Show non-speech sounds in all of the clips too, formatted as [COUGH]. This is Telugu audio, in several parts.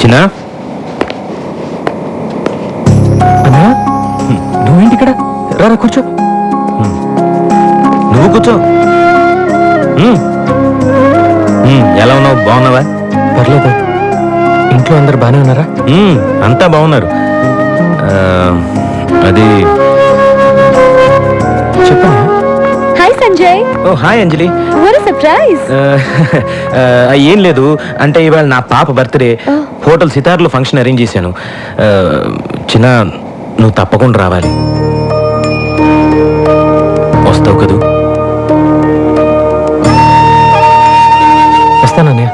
చిన్న అన్నయ్య నువ్వేంటి ఇక్కడ రారా కూర్చో. నువ్వు కూర్చో. ఎలా ఉన్నావు? బాగున్నావా? పర్లేదు ఇంట్లో అందరు బాగానే ఉన్నారా? అంతా బాగున్నారు. ఆ, అది చెప్పన్నా oh hi Anjali what surprise ఏం లేదు. అంటే ఇవాళ నా పాప బర్త్డే హోటల్ సితార్లో ఫంక్షన్ అరేంజ్ చేశాను. ఆ, చిన్న నువ్వు తప్పకుండా రావాలి. వస్తావు కదూ? వస్తానన్నయ్య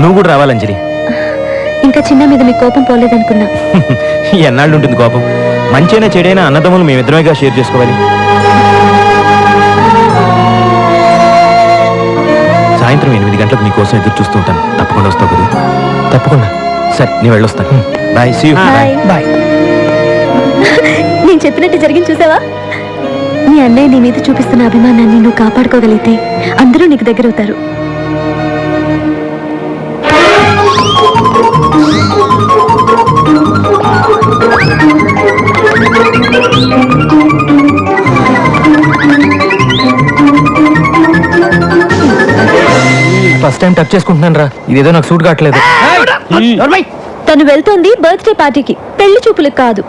నువ్వు కూడా రావాలి అంజలి. ఇంకా చిన్న మీద మీ కోపం పోలేదనుకున్నా. [LAUGHS] ఎన్నాళ్ళు ఉంటుంది కోపం? మంచైనా చెడైనా అన్నదమ్ములు మేమిద్దరమేగా షేర్ చేసుకోవాలి. సాయంత్రం ఎనిమిది గంటలకు నీకోసం ఎదురు చూస్తూ ఉంటాను. తప్పకుండా వస్తావు కదా తప్పకుండా. సరే నేను వెళ్ళొస్తాను. Bye see hi bye. నేను చెప్పినట్టు జరిగింది చూసావా? నీ అన్నయ్య నీ మీద చూపిస్తున్న అభిమానాన్ని నువ్వు కాపాడుకోగలిగితే అందరూ నీకు దగ్గర ఫస్ట్ టైం టచ్ చేసుకుంటున్నాను రా. ఇదేదో నాకు సూట్ కావట్లేదు. తను వెళ్తోంది బర్త్డే పార్టీకి. పెళ్ళి చూపులకు కాదు.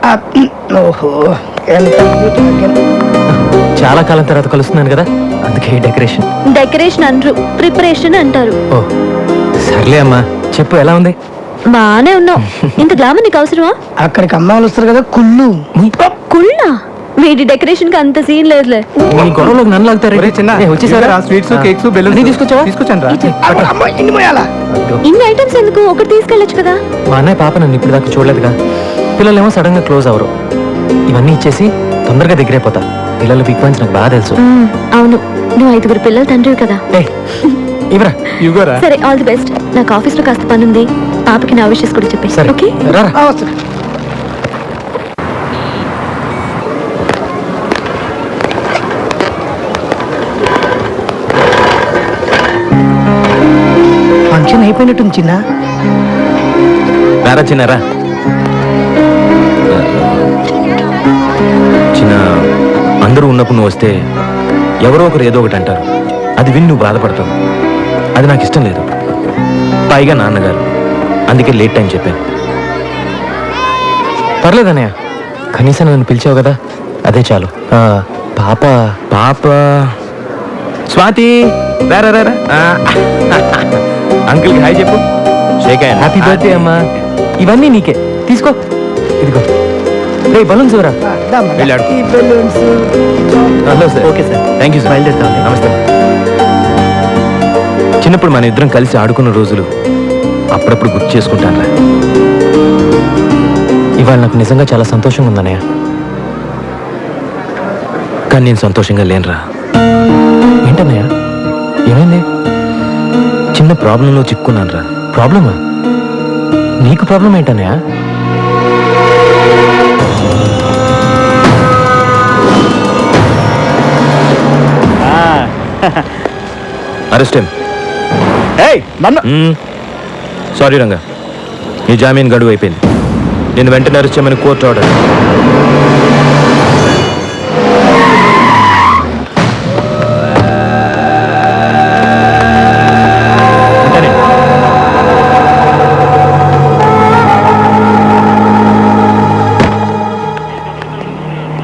చాలా కాలం తర్వాత కలుస్తున్నాను కదా అందుకే డెకరేషన్. డెకరేషన్ అనరు ప్రిపరేషన్ అంటారు. ఓ సర్లే అమ్మా చెప్పు ఎలా ఉంది? బానే ఉన్నావు. ఇంత గ్లామర్ నీకు అవసరమా? అక్కడికి అమ్మాయిలు వస్తారు కదా కుళ్ళు. కుళ్ళా? వీడి డెకరేషన్కి అంత సీన్ లేదులే. నీ గొడవలోకి నన్ను లాగుతారు వచ్చేసారా స్వీట్స్ కేక్స్ బెలూన్స్? నీ తీసుకొచ్చావా? తీసుకొచ్చాను రా ఇన్ని ఐటమ్స్ ఎందుకు? ఒకటి తీసుకెళ్ళొచ్చు కదా. మా అన్నయ్య పాప నన్ను ఇప్పుడు దాకా చూడలేదుగా. పిల్లలేమో సడన్గా క్లోజ్ అవరు. ఇవన్నీ ఇచ్చేసి తొందరగా దగ్గరైపోతా పిల్లల బిగ్ పాయింట్స్ నాకు బాగా తెలుసు. అవును. నువ్వు ఐదుగురు పిల్లలు తండ్రివి కదా. ఇవరా ఇవ్వరా? సరే ఆల్ ది బెస్ట్ నాకు ఆఫీస్లో కాస్త పని ఉంది పాపకి నా విషయస్ కూడా చెప్పేసి ఓకే రా అయిపోయినట్టుంది చిన్న. రారా చిన్నారా చిన్న అందరూ ఉన్నప్పుడు నువ్వు వస్తే ఎవరో ఒకరు ఏదో ఒకటి అంటారు. అది విని నువ్వు బాధపడతావు. అది నాకు ఇష్టం లేదు. పైగా నాన్నగారు. అందుకే లేట్ టైం చెప్పాను. పర్లేదు అన్నయ్య. కనీసం నన్ను పిలిచావు కదా అదే చాలు. ఆ, పాప. పాప. స్వాతి రారా రారా అంకుల్కి హాయ్ చెప్పు. షేక్. హ్యాపీ బర్త్డే అమ్మా. ఇవన్నీ నీకే. తీసుకో. ఇదిగో. రే బలూన్స్ ఎవరా. వెళ్ళాడు. Hello sir. Okay sir thank you sir బయలుదేరుతాం. నమస్తే. చిన్నప్పుడు మన ఇద్దరం కలిసి ఆడుకున్న రోజులు అప్పుడప్పుడు గుర్తు చేసుకుంటానురా. ఇవాళ నాకు నిజంగా చాలా సంతోషంగా ఉందన్నయ్య. కానీ నేను సంతోషంగా లేనురా. ఏంటన్నయ్య? ఏమైంది? చిన్న ప్రాబ్లంలో చిక్కున్నాను రా ప్రాబ్లమా? నీకు ప్రాబ్లం ఏంటన్నయ్య? అరెస్ట్ నన్ను సారీ రంగా. నీ జామీన్ గడువు అయిపోయింది. నేను వెంటనే అరెస్ట్ చేయమని కోర్టు ఆర్డర్.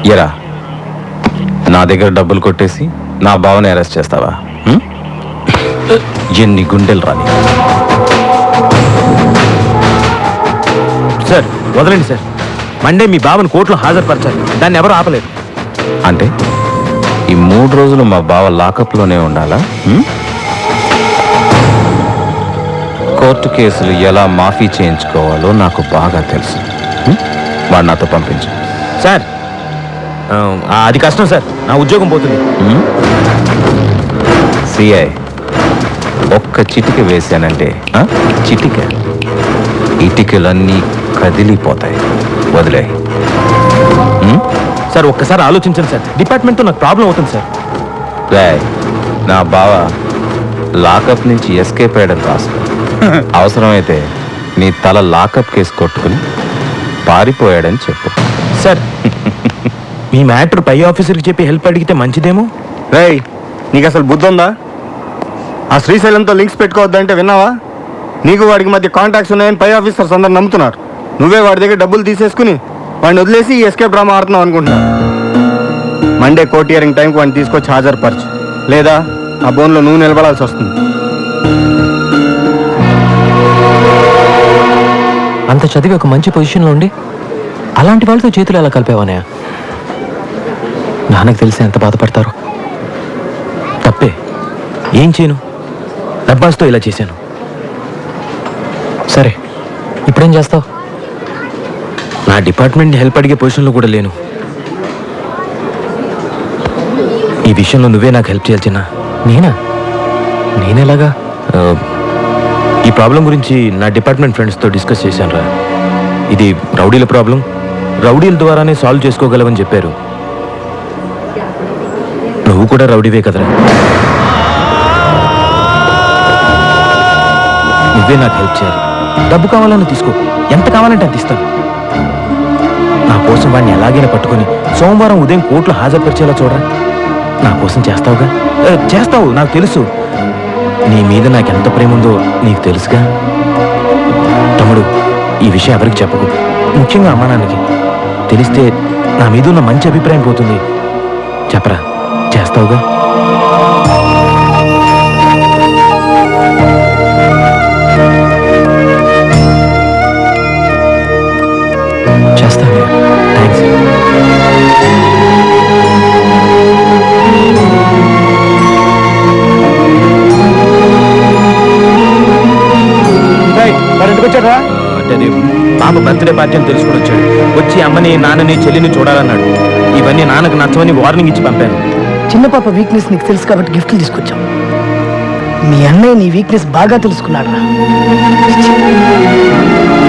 ఎరా నా దగ్గర డబ్బులు కొట్టేసి నా బావని అరెస్ట్ చేస్తావా? ఎన్ని గుండెలు రాని. సార్ వదలండి సార్. మండే మీ బావను కోర్టులో హాజరుపరచాలి. దాన్ని ఎవరు ఆపలేరు. అంటే ఈ మూడు రోజులు మా బావ లాకప్లోనే ఉండాలా? కోర్టు కేసులు ఎలా మాఫీ చేయించుకోవాలో నాకు బాగా తెలుసు? వాడు నాతో పంపించు. సార్ అది కష్టం సార్. నా ఉద్యోగం పోతుంది. సిఐ ఒక్క చిటిక వేశానంటే? చిటిక. ఇటికలన్నీ కదిలిపోతాయి. వదిలే. సార్ ఒక్కసారి ఆలోచించండి సార్. డిపార్ట్మెంట్తో నాకు ప్రాబ్లం అవుతుంది సార్. రాయ్ నా బావ లాకప్ నుంచి ఎస్కేప్ అయ్యాడని రాసుకో [LAUGHS] అవసరమైతే నీ తల లాకప్ కేసు కొట్టుకుని పారిపోయాడని చెప్పు. సార్ [LAUGHS] మీ మ్యాటర్ పై ఆఫీసర్కి చెప్పి హెల్ప్ అడిగితే మంచిదేమో? రేయ్ నీకు అసలు బుద్ధి ఉందా ఆ శ్రీశైలంతో లింక్స్ పెట్టుకోవద్దంటే విన్నావా? నీకు వాడికి మధ్య కాంటాక్ట్స్ ఉన్నాయని పై ఆఫీసర్స్ అందరు నమ్ముతున్నారు. నువ్వే వాడి దగ్గర డబ్బులు తీసేసుకుని వాడిని వదిలేసి ఈ ఎస్కేప్ డ్రామా ఆడుతున్నావు అనుకుంటున్నా మండే కోర్ట్ హియరింగ్ టైంకి వాడిని తీసుకొచ్చి హాజరుపరచు. లేదా ఆ బోన్లో నువ్వు నిలబడాల్సి వస్తుంది. అంత చదివి ఒక మంచి పొజిషన్లో ఉండి అలాంటి వాళ్ళతో చేతులు ఎలా కలిపేవనయా నాన్నకు తెలిసి ఎంత బాధపడతారు. తప్పే. ఏం చేయను? డబ్బాస్తో ఇలా చేశాను. సరే ఇప్పుడేం చేస్తావు? నా డిపార్ట్మెంట్ హెల్ప్ అడిగే పొజిషన్లో కూడా లేను. ఈ విషయంలో నువ్వే నాకు హెల్ప్ చేయాల్సిన నేనా? నేనేలాగా? ఈ ప్రాబ్లం గురించి నా డిపార్ట్మెంట్ ఫ్రెండ్స్తో డిస్కస్ చేశాను రా ఇది రౌడీల ప్రాబ్లం. రౌడీల ద్వారానే సాల్వ్ చేసుకోగలవని చెప్పారు. నువ్వు కూడా రౌడీవే కదరా. నువ్వే నాకు హెల్ప్ చేయాలి. డబ్బు కావాలని తీసుకో. ఎంత కావాలంటే అంత ఇస్తాను. నా కోసం వాడిని ఎలాగైనా పట్టుకొని సోమవారం ఉదయం కోర్టులో హాజరుపరిచేలా చూడరా. నా కోసం చేస్తావుగా? చేస్తావు నాకు తెలుసు. నీ మీద నాకు ఎంత ప్రేమ ఉందో నీకు తెలుసుగా? తమ్ముడు ఈ విషయం ఎవరికి చెప్పకు. ముఖ్యంగా అమ్మానాన్నకి తెలిస్తే నా మీద ఉన్న మంచి అభిప్రాయం పోతుంది. చెప్పరా చేస్తావుగా? చేస్తాను థ్యాంక్స్ అంటే పాప బర్త్డే పార్టీ అని తెలుసుకుని వచ్చాడు. వచ్చి అమ్మని నాన్నని చెల్లిని చూడాలన్నాడు. ఇవన్నీ నాన్నకు నచ్చవని వార్నింగ్ ఇచ్చి పంపాను. చిన్న పాప వీక్నెస్ నీకు తెలుసు కాబట్టి గిఫ్ట్లు తీసుకొచ్చాం. మీ అన్నయ్య నీ వీక్నెస్ బాగా తెలుసుకున్నాడు